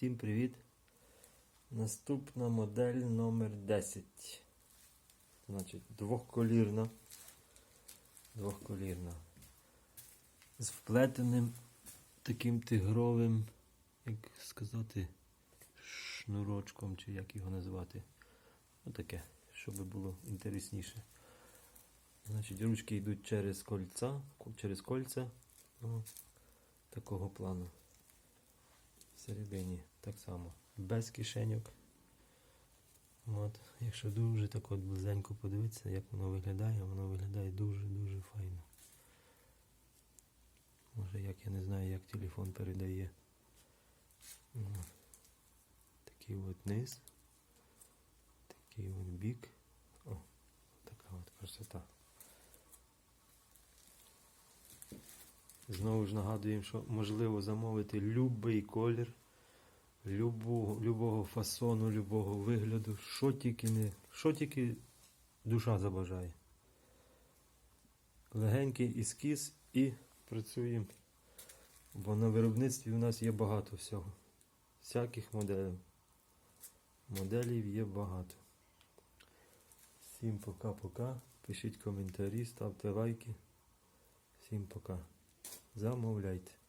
Всім привіт! Наступна модель номер 10. Значить, двохколірна. Двохколірна. З вплетеним таким тигровим, як сказати, шнурочком, чи як його назвати. Отаке, щоб було інтересніше. Значить, ручки йдуть через кольця, через кольця. О, такого плану. Всередині так само. Без кишеньок. От, якщо дуже так от близенько подивитися, як воно виглядає, воно виглядає дуже-дуже файно. Може як я не знаю, як телефон передає. От. Такий от низ. Такий от бік. О, така от красота. Знову ж нагадуємо, що можливо замовити будь-який колір, любого, любого фасону, любого вигляду, що тільки не, що тільки душа забажає. Легенький ескіз і працюємо. Бо на виробництві у нас є багато всього. Всяких моделей. Моделів є багато. Всім пока-пока. Пишіть коментарі, ставте лайки. Всім пока. Замовляйте.